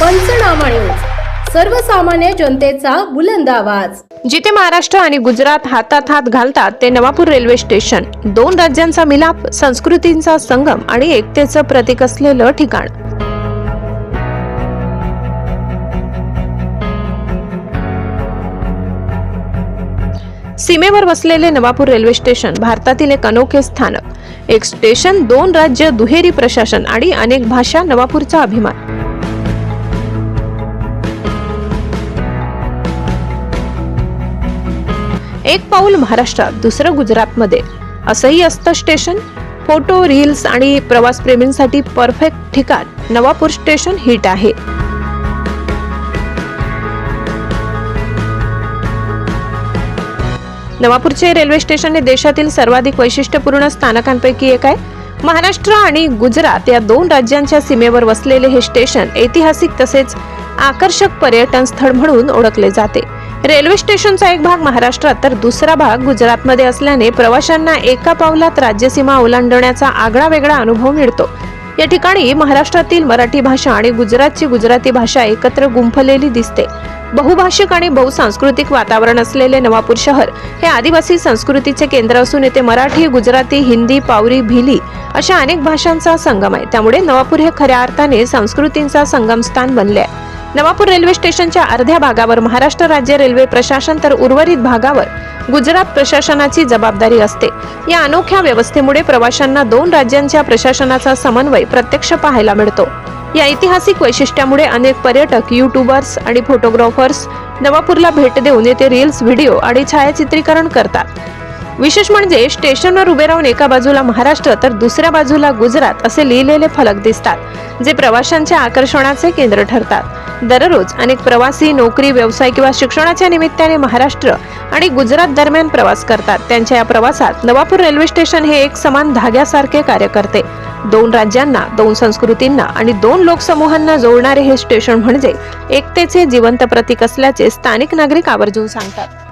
पंचनामा न्यूज. सर्वसामान्य जनतेचा बुलंद आवाज. जिथे महाराष्ट्र आणि गुजरात हातात हात घालतात ते नवापूर रेल्वे स्टेशन. दोन राज्यांचा मिलाप संस्कृतींचा संगम आणि एकतेचं प्रतीक असलेलं ठिकाण. सीमेवर वसलेले नवापूर रेल्वे स्टेशन भारतातील एक अनोखे स्थानक. एक स्टेशन दोन राज्य दुहेरी प्रशासन आणि अनेक भाषा नवापूरचा अभिमान. एक पाऊल महाराष्ट्रात दुसरं गुजरातमध्ये. असंही असतं स्टेशन. फोटो रील्स आणि प्रवास प्रेमींसाठी परफेक्ट ठिकाण. नवापूर स्टेशन हिट आहे. नवापूरचे रेल्वे स्टेशन हे देशातील सर्वाधिक वैशिष्ट्यपूर्ण स्थानकांपैकी एक आहे. महाराष्ट्र आणि गुजरात या दोन राज्यांच्या सीमेवर वसलेले हे स्टेशन ऐतिहासिक तसेच आकर्षक पर्यटन स्थळ म्हणून ओळखले जाते. रेल्वे स्टेशनचा एक भाग महाराष्ट्रात तर दुसरा भाग गुजरातमध्ये असल्याने प्रवाशांना एका पावलात राज्यसीमा ओलांडण्याचा आगळा वेगळा अनुभव मिळतो. या ठिकाणी महाराष्ट्रातील मराठी भाषा आणि गुजरातची गुजराती भाषा एकत्र गुंफलेली दिसते. बहुभाषिक आणि बहुसांस्कृतिक वातावरण असलेले नवापूर शहर हे आदिवासी संस्कृतीचे केंद्र असून येथे मराठी गुजराती हिंदी पावरी भिली अशा अनेक भाषांचा संगम आहे. त्यामुळे नवापूर हे खऱ्या अर्थाने संस्कृतींचा संगमस्थान बनले आहे. नवापूर रेल्वे स्टेशनच्या अर्ध्या भागावर महाराष्ट्र राज्य रेल्वे प्रशासन तर उर्वरित भागावर गुजरात प्रशासनाची जबाबदारी असते. या अनोख्या व्यवस्थेमुळे प्रवाशांना दोन राज्यांच्या प्रशासनाचा समन्वय प्रत्यक्ष पाहायला मिळतो. या ऐतिहासिक वैशिष्ट्यामुळे अनेक पर्यटक युट्यूबर्स आणि फोटोग्राफर्स नवापूरला भेट देऊन येथे रील्स व्हिडिओ आणि छायाचित्रीकरण करतात. विशेष म्हणजे स्टेशनवर उभे राहून एका बाजूला महाराष्ट्र तर दुसऱ्या बाजूला गुजरात असे लिहिलेले फलक दिसतात जे प्रवाशांच्या आकर्षणाचे केंद्र ठरतात. दररोज अनेक प्रवासी नोकरी व्यवसाय किंवा शिक्षणाच्या निमित्ताने महाराष्ट्र आणि गुजरात दरम्यान प्रवास करतात. त्यांच्या या प्रवासात नवापूर रेल्वे स्टेशन हे एक समान धाग्यासारखे कार्य करते. दोन राज्यांना दोन संस्कृतींना आणि दोन लोकसमूहांना जोडणारे हे स्टेशन म्हणजे एकतेचे जिवंत प्रतीक असल्याचे स्थानिक नागरिक आवर्जून सांगतात.